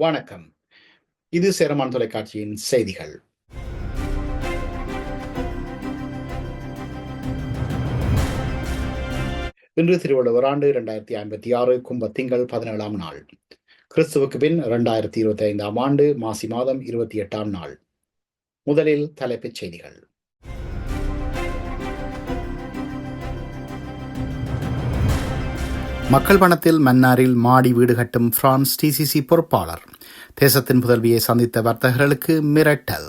வணக்கம். இது சேரமான் தொலைக்காட்சியின் செய்திகள். இன்று திருவள்ளுவர் ஆண்டு இரண்டாயிரத்தி ஐம்பத்தி ஆறு கும்ப திங்கள் பதினேழாம் நாள். கிறிஸ்துவுக்கு பின் இரண்டாயிரத்தி இருபத்தி ஐந்தாம் ஆண்டு மாசி மாதம் இருபத்தி எட்டாம் நாள். முதலில் தலைப்புச் செய்திகள். மக்கள் பணத்தில் மன்னாரில் மாடி வீடு கட்டும் பிரான்ஸ் டிசிசி பொறுப்பாளர். தேசத்தின் புதல்வியை சந்தித்த வர்த்தகர்களுக்கு மிரட்டல்.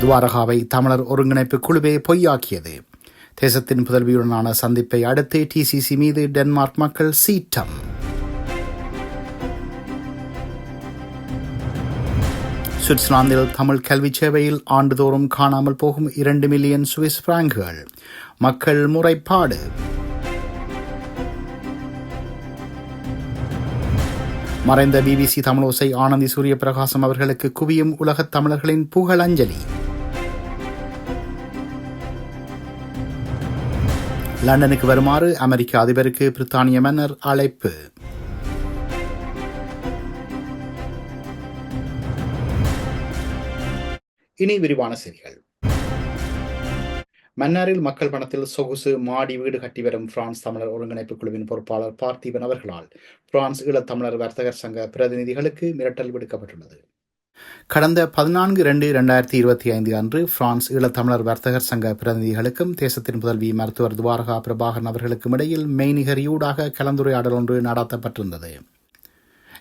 துவாரகாவை தமிழர் ஒருங்கிணைப்பு குழுவே பொய்யாக்கியது. தேசத்தின் புதல்வியுடனான சந்திப்பை அடுத்து டிசிசி மீது டென்மார்க் மக்கள் சீற்றம். சுவிட்சர்லாந்தில் தமிழ் கல்வி சேவையில் ஆண்டுதோறும் காணாமல் போகும் இரண்டு மில்லியன் சுவிஸ் பிராங்குகள். மக்கள் முறைப்பாடு. மறைந்த பிபிசி தமிழோசை ஆனந்தி சூரிய பிரகாசம் அவர்களுக்கு குவியும் உலகத் தமிழர்களின் புகழஞ்சலி லண்டனுக்கு வருமாறு அமெரிக்க அதிபருக்கு பிரித்தானிய மன்னர் அழைப்பு. இனி விரிவான செய்திகள். மன்னாரில் மக்கள் பணத்தில் சொகுசு மாடி வீடு கட்டி வரும் பிரான்ஸ் தமிழர் ஒருங்கிணைப்பு குழுவின் பொறுப்பாளர் பார்த்திபன் அவர்களால் பிரான்ஸ் ஈழத்தமிழர் வர்த்தகர் சங்க பிரதிநிதிகளுக்கு மிரட்டல் விடுக்கப்பட்டுள்ளது. கடந்த பதினான்கு இரண்டு இரண்டாயிரத்தி இருபத்தி ஐந்து அன்று பிரான்ஸ் ஈழத்தமிழர் வர்த்தகர் சங்க பிரதிநிதிகளுக்கும் தேசத்தின் முதல்வி மருத்துவர் துவாரகா பிரபாகரன் அவர்களுக்கும் இடையில் மெய்நிகரியூடாக கலந்துரையாடல் ஒன்று நடாத்தப்பட்டிருந்தது.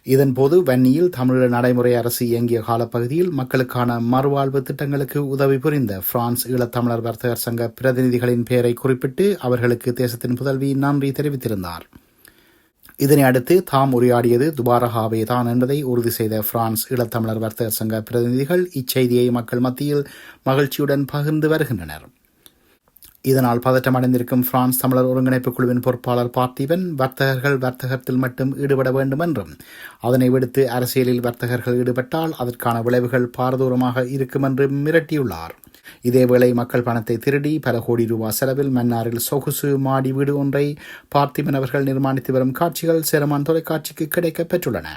இதன்போது வன்னியில் தமிழீழ நடைமுறை அரசு இயங்கிய காலப்பகுதியில் மக்களுக்கான மறுவாழ்வு திட்டங்களுக்கு உதவி புரிந்த பிரான்ஸ் ஈழத்தமிழர் வர்த்தகர் சங்க பிரதிநிதிகளின் பெயரை குறிப்பிட்டு அவர்களுக்கு தேசத்தின் புதல்வி நன்றி தெரிவித்திருந்தார். இதனை அடுத்து தாம் உரையாடியது துபாரகாவே தான் என்பதை உறுதி செய்த பிரான்ஸ் ஈழத்தமிழர் வர்த்தகர் சங்க பிரதிநிதிகள் இச்செய்தியை மக்கள் மத்தியில் மகிழ்ச்சியுடன் பகிர்ந்து வருகின்றனர். இதனால் பதற்றமடைந்திருக்கும் பிரான்ஸ் தமிழர் ஒருங்கிணைப்பு குழுவின் பொறுப்பாளர் பார்த்திபன் வர்த்தகர்கள் வர்த்தகத்தில் மட்டும் ஈடுபட வேண்டும் என்றும் அதனை விடுத்து அரசியலில் வர்த்தகர்கள் ஈடுபட்டால் அதற்கான விளைவுகள் பாரதூரமாக இருக்கும் என்று மிரட்டியுள்ளார். இதேவேளை மக்கள் பணத்தை திருடி பல கோடி ரூபாய் செலவில் மன்னாரில் சொகுசு மாடி வீடு ஒன்றை பார்த்திபன் அவர்கள் நிர்மாணித்து வரும் காட்சிகள் சேரமான் தொலைக்காட்சிக்கு கிடைக்கப் பெற்றுள்ளன.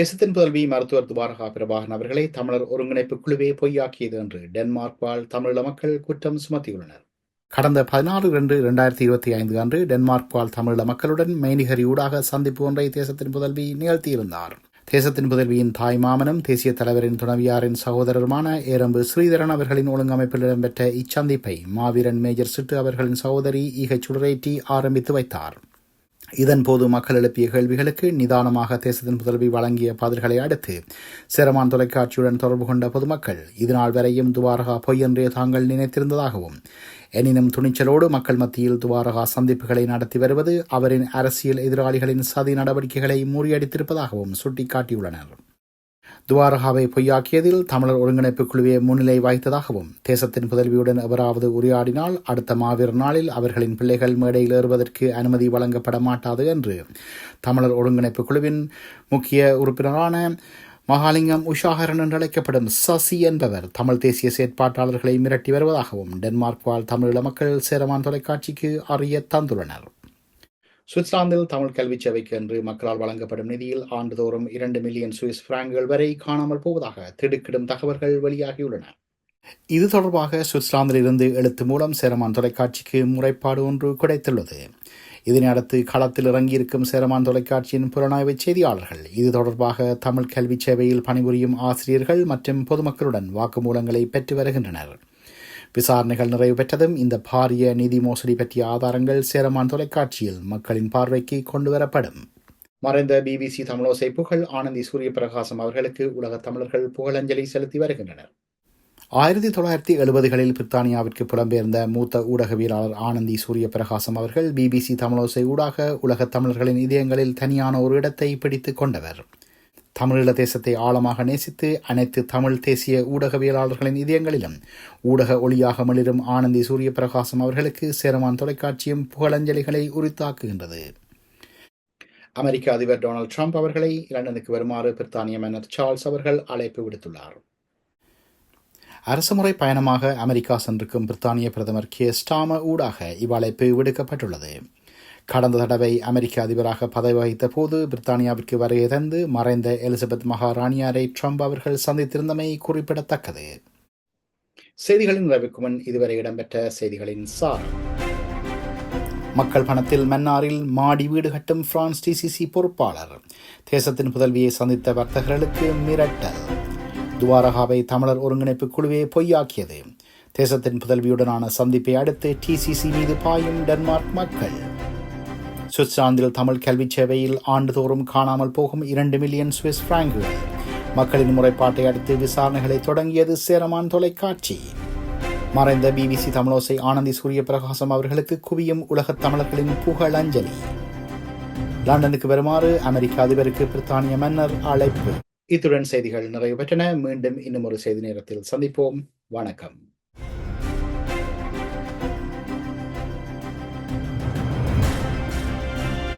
தேசத்தின் புதல்வி மருத்துவர் துபாரகா பிரபாகன் அவர்களை தமிழர் ஒருங்கிணைப்பு குழுவே பொய்யாக்கியது என்று டென்மார்க் வாழ் தமிழீழ மக்கள் குற்றம் சுமத்தியுள்ளனர். கடந்த பதினாறு இரண்டு இரண்டாயிரத்தி இருபத்தி ஐந்து அன்று டென்மார்க் வாழ் தமிழீழ மக்களுடன் மெய்நிகரியூடாக சந்திப்பு ஒன்றை தேசத்தின் புதல்வி நிகழ்த்தியிருந்தார். தேசத்தின் புதல்வியின் தாய் மாமனும் தேசிய தலைவரின் துணவியாரின் சகோதரருமான ஏரம்பு ஸ்ரீதரன் அவர்களின் ஒழுங்கமைப்பில் இடம்பெற்ற இச்சந்திப்பை மாவீரன் மேஜர் சிட்டு அவர்களின் சகோதரி ஈகை சுடரேற்றி ஆரம்பித்து வைத்தார். இதன்போது மக்கள் எழுப்பிய கேள்விகளுக்கு நிதானமாக தேசத்தின் புதல்வி வழங்கிய பதில்களை அடுத்து சிரமான் தொலைக்காட்சியுடன் தொடர்பு கொண்ட பொதுமக்கள் இதுநாள் வரையும் துவாரகா பொய் என்றே தாங்கள் நினைத்திருந்ததாகவும் எனினும் துணிச்சலோடு மக்கள் மத்தியில் துவாரகா சந்திப்புகளை நடத்தி வருவது அவரின் அரசியல் எதிராளிகளின் சதி நடவடிக்கைகளை முறியடித்திருப்பதாகவும் சுட்டிக்காட்டியுள்ளனர். துவாரகாவை பொய்யாக்கியதில் தமிழர் ஒருங்கிணைப்பு குழுவை முன்னிலை வாய்த்ததாகவும் தேசத்தின் புதல்வியுடன் எவராவது உரையாடினால் அடுத்த மாவீர நாளில் அவர்களின் பிள்ளைகள் மேடையில் ஏறுவதற்கு அனுமதி வழங்கப்பட மாட்டாது என்று தமிழர் ஒருங்கிணைப்பு குழுவின் முக்கிய உறுப்பினரான மகாலிங்கம் உஷாகரன் என்று அழைக்கப்படும் சசி என்பவர் தமிழ் தேசிய செயற்பாட்டாளர்களை மிரட்டி வருவதாகவும் டென்மார்க் வாழ் தமிழீழ மக்கள் சேரமான் தொலைக்காட்சிக்கு அறிய தந்துள்ளனர். சுவிட்சர்லாந்தில் தமிழ் கல்வி சேவைக்கு என்று மக்களால் வழங்கப்படும் நிதியில் ஆண்டுதோறும் இரண்டு மில்லியன் சுவிஸ் பிராங்குகள் வரை காணாமல் போவதாக திடுக்கிடும் தகவல்கள் வெளியாகியுள்ளன. இது தொடர்பாக சுவிட்சர்லாந்தில் இருந்து எழுத்து மூலம் சேரமான் தொலைக்காட்சிக்கு முறைப்பாடு ஒன்று கிடைத்துள்ளது. இதனை அடுத்து களத்தில் இறங்கியிருக்கும் சேரமான் தொலைக்காட்சியின் புலனாய்வு செய்தியாளர்கள் இது தொடர்பாக தமிழ் கல்வி சேவையில் பணிபுரியும் ஆசிரியர்கள் மற்றும் பொதுமக்களுடன் வாக்குமூலங்களை பெற்று வருகின்றனர். விசாரணைகள் நிறைவு பெற்றதும் இந்த பாரிய நிதி மோசடி பற்றிய ஆதாரங்கள் சேரமான் தொலைக்காட்சியில் மக்களின் பார்வைக்கு கொண்டுவரப்படும். மறைந்த பிபிசி தமிழோசை புகழ் ஆனந்தி சூரிய பிரகாசம் அவர்களுக்கு உலக தமிழர்கள் புகழஞ்சலி செலுத்தி வருகின்றனர். ஆயிரத்தி தொள்ளாயிரத்தி எழுபதுகளில் பிரித்தானியாவிற்கு புலம்பெயர்ந்த மூத்த ஊடகவியலாளர் ஆனந்தி சூரிய பிரகாசம் அவர்கள் பிபிசி தமிழோசை ஊடாக உலகத் தமிழர்களின் இதயங்களில் தனியான ஒரு இடத்தை பிடித்துக் கொண்டவர். தமிழீழ தேசத்தை ஆழமாக நேசித்து அனைத்து தமிழ் தேசிய ஊடகவியலாளர்களின் இதயங்களிலும் ஊடக ஒளியாக மிளிரும் ஆனந்தி சூரிய பிரகாசம் அவர்களுக்கு சேரமான் தொலைக்காட்சியும் புகழஞ்சலிகளை உரித்தாக்குகின்றது. அமெரிக்க அதிபர் டொனால்டு ட்ரம்ப் அவர்களை லண்டனுக்கு வருமாறு பிரித்தானிய மன்னர் சார்ல்ஸ் அவர்கள் அழைப்பு விடுத்துள்ளார். அரசுமுறை பயணமாக அமெரிக்கா சென்றிருக்கும் பிரித்தானிய பிரதமர் கே. ஸ்டாம ஊடாக இவ்வழைப்பு விடுக்கப்பட்டுள்ளது. கடந்த தடவை அமெரிக்க அதிபராக பதவி வகித்த போது பிரித்தானியாவிற்கு வருகை தந்து மறைந்த எலிசபெத் மகாராணியாரை ட்ரம்ப் அவர்கள் சந்தித்திருந்தமை குறிப்பிடத்தக்கது. செய்திகளின் நிறைவுக்கு முன் இதுவரை இடம்பெற்ற செய்திகளின் சாரம் மக்கள் பணத்தில் மன்னாரில் மாடி வீடு கட்டும் பிரான்ஸ் டிசிசி பொறுப்பாளர். தேசத்தின் புதல்வியை சந்தித்த வர்த்தகர்களுக்கு மிரட்டல். துவாரகாவை தமிழர் ஒருங்கிணைப்பு குழுவே பொய்யாக்கியது. தேசத்தின் புதல்வியுடனான சந்திப்பை அடுத்து டிசிசி மீது பாயும் டென்மார்க் மக்கள். சுவிட்சர்லாந்தில் தமிழ் கல்வி சேவையில் ஆண்டுதோறும் காணாமல் போகும் இரண்டு மில்லியன் சுவிஸ் பிராங்குகள் மக்களின் முறைப்பாட்டை அடுத்து விசாரணைகளை தொடங்கியது சேரமான் தொலைக்காட்சி. மறைந்த பிபிசி தமிழோசை ஆனந்தி சூரிய பிரகாசம் அவர்களுக்கு குவியும் உலகத் தமிழர்களின் புகழஞ்சலி லண்டனுக்கு வருமாறு அமெரிக்க அதிபருக்கு பிரித்தானிய மன்னர் அழைப்பு. இத்துடன் செய்திகள் நிறைவு பெற்றன மீண்டும் இன்னும் ஒரு செய்தி நேரத்தில் சந்திப்போம். வணக்கம்.